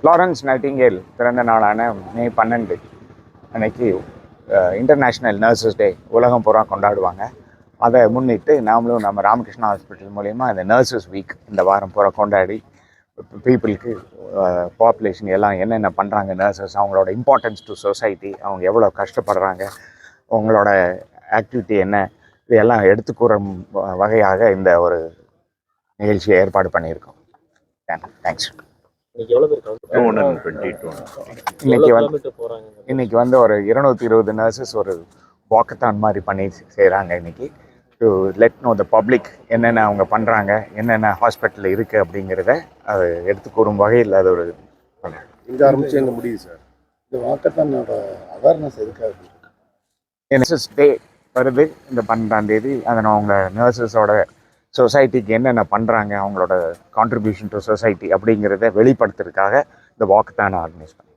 Florence Nightingale பிறந்த நாளான மே பன்னெண்டு அன்னைக்கு இன்டர்நேஷ்னல் நர்சஸ் டே உலகம் பூரா கொண்டாடுவாங்க. அதை முன்னிட்டு நாமளும் நம்ம ராமகிருஷ்ணா ஹாஸ்பிட்டல் மூலயமா இந்த நர்சஸ் வீக் இந்த வாரம் பூரா கொண்டாடி பீப்புளுக்கு பாப்புலேஷன் எல்லாம் என்னென்ன பண்ணுறாங்க நர்சஸ் அவங்களோட இம்பார்ட்டன்ஸ் டு சொசைட்டி அவங்க எவ்வளோ கஷ்டப்படுறாங்க அவங்களோட ஆக்டிவிட்டி என்ன இதையெல்லாம் எடுத்துக்கூற வகையாக இந்த ஒரு நிகழ்ச்சியை ஏற்பாடு பண்ணியிருக்கோம். தேங்க்ஸ் இன்னைக்கு வந்து இன்னைக்கு வந்து ஒரு இருநூத்தி இருபது நர்சஸ் ஒரு வாக்கத்தான் மாதிரி பண்ணி செய்கிறாங்க இன்னைக்கு. To let know the public என்னென்ன அவங்க பண்ணுறாங்க என்னென்ன ஹாஸ்பிட்டல் இருக்குது அப்படிங்கிறத அது எடுத்து கூறும் வகையில் அது ஒரு இங்க ஆரம்பிச்சு எங்க முடியுது சார்? இந்த வாக்கத்தானோட அவேர்னஸ் எதுக்காக நர்சஸ் டே வருது இந்த பன்னெண்டாம் தேதி. அதை அவங்க நர்சஸோட சொசைட்டிக்கு என்னென்ன பண்ணுறாங்க அவங்களோட கான்ட்ரிபியூஷன் டு சொசைட்டி அப்படிங்கிறத வெளிப்படுத்துறதுக்காக இந்த வாக்கத்தான் ஆர்கனைஸ் பண்ணேன்